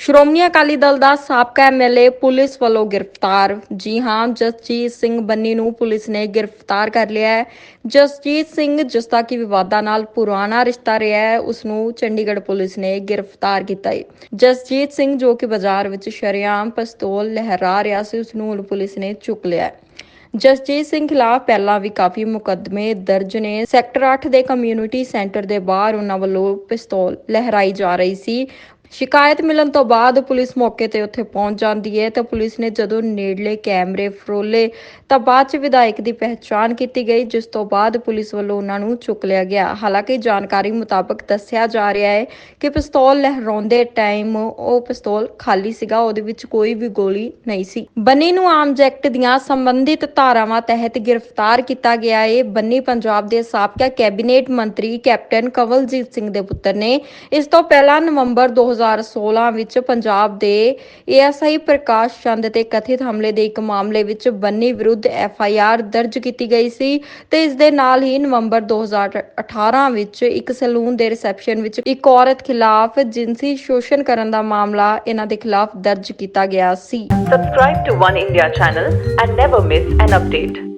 ਸ਼੍ਰੋਮਣੀ ਅਕਾਲੀ ਦਲ ਦਾ ਸਾਬਕਾ MLA police ਵੱਲੋਂ ਗ੍ਰਿਫਤਾਰ। ਜੀ ਹਾਂ, ਜਸਜੀਤ ਸਿੰਘ ਬੰਨੀ ਨੂੰ ਪੁਲਿਸ ਨੇ ਗ੍ਰਿਫਤਾਰ ਕਰ ਲਿਆ ਹੈ। ਜਸਜੀਤ ਸਿੰਘ, ਜਿਸ ਦਾ ਕਿ ਵਿਵਾਦਾਂ ਨਾਲ ਪੁਰਾਣਾ ਰਿਸ਼ਤਾ ਰਿਹਾ ਹੈ, ਉਸ ਨੂੰ ਚੰਡੀਗੜ੍ਹ ਪੁਲਿਸ ਨੇ ਗ੍ਰਿਫਤਾਰ ਕੀਤਾ ਹੈ। ਜਸਜੀਤ ਸਿੰਘ, ਜੋ ਕਿ ਬਾਜ਼ਾਰ ਵਿੱਚ ਸ਼ਰੇਆਮ ਪਿਸਤੌਲ ਲਹਿਰਾ ਰਿਹਾ ਸੀ, ਉਸ ਨੂੰ ਹੁਣ ਪੁਲਿਸ ਨੇ ਚੁੱਕ ਲਿਆ ਹੈ। ਜਸਜੀਤ ਸਿੰਘ ਖਿਲਾਫ ਪਹਿਲਾਂ ਵੀ ਕਾਫੀ ਮੁਕੱਦਮੇ ਦਰਜ ਨੇ। ਸੈਕਟਰ 8 ਦੇ ਕਮਿਊਨਿਟੀ ਸੈਂਟਰ ਦੇ ਬਾਹਰ ਉਹਨਾਂ ਵੱਲੋਂ ਪਿਸਤੌਲ ਲਹਿਰਾਈ ਜਾ ਰਹੀ ਸੀ। ਸ਼ਿਕਾਇਤ ਮਿਲਣ ਤੋਂ ਬਾਅਦ ਪੁਲਿਸ ਮੌਕੇ ਤੇ ਉੱਥੇ ਪਹੁੰਚ ਜਾਂਦੀ ਹੈ ਤਾਂ ਪੁਲਿਸ ਨੇ ਜਦੋਂ ਨੇੜਲੇ ਕੈਮਰੇ ਫਰੋਲੇ ਤਾਂ ਬਾਅਦ ਚ ਵਿਧਾਇਕ ਦੀ ਪਹਿਚਾਣ ਕੀਤੀ ਗਈ, ਜਿਸ ਤੋਂ ਬਾਅਦ ਪੁਲਿਸ ਵੱਲੋਂ ਉਹਨਾਂ ਨੂੰ ਚੁੱਕ ਲਿਆ ਗਿਆ। ਹਾਲਾਂਕਿ ਜਾਣਕਾਰੀ ਮੁਤਾਬਕ ਦੱਸਿਆ ਜਾ ਰਿਹਾ ਹੈ ਕਿ ਪਿਸਤੌਲ ਲਹਿਰਾਉਂਦੇ ਟਾਈਮ ਉਹ ਪਿਸਤੌਲ ਖਾਲੀ ਸੀਗਾ, ਉਹਦੇ ਵਿੱਚ ਕੋਈ ਵੀ ਗੋਲੀ ਨਹੀਂ ਸੀ। ਬੰਨੀ ਨੂੰ ਆਰਮਜ਼ ਐਕਟ ਦੀਆਂ ਸੰਬੰਧਿਤ ਧਾਰਾਵਾਂ ਤਹਿਤ ਗ੍ਰਿਫਤਾਰ ਕੀਤਾ ਗਿਆ ਹੈ। ਬੰਨੀ ਪੰਜਾਬ ਦੇ ਸਾਬਕਾ ਕੈਬਨਿਟ ਮੰਤਰੀ ਕੈਪਟਨ ਕਵਲਜੀਤ ਸਿੰਘ ਦੇ ਪੁੱਤਰ ਨੇ ਇਸ ਤੋਂ ਪਹਿਲਾਂ ਨਵੰਬਰ 2016 ਵਿੱਚ ਪੰਜਾਬ ਦੇ ਏਐਸਆਈ ਪ੍ਰਕਾਸ਼ ਚੰਦ ਤੇ ਕਥਿਤ ਹਮਲੇ ਦੇ ਇੱਕ ਮਾਮਲੇ ਵਿੱਚ ਬੰਨੀ ਵਿਰੁੱਧ ਐਫਆਈਆਰ ਦਰਜ ਕੀਤੀ ਗਈ ਸੀ ਤੇ ਇਸ ਦੇ ਨਾਲ ਹੀ ਨਵੰਬਰ 2018 ਵਿੱਚ ਇੱਕ ਸੈਲੂਨ ਦੇ ਰਿਸੈਪਸ਼ਨ ਵਿੱਚ ਇੱਕ ਔਰਤ ਖਿਲਾਫ ਜਿਨਸੀ ਸ਼ੋਸ਼ਣ ਕਰਨ ਦਾ ਮਾਮਲਾ ਇਹਨਾਂ ਦੇ ਖਿਲਾਫ ਦਰਜ ਕੀਤਾ ਗਿਆ ਸੀ Subscribe to One India channel and never miss an update.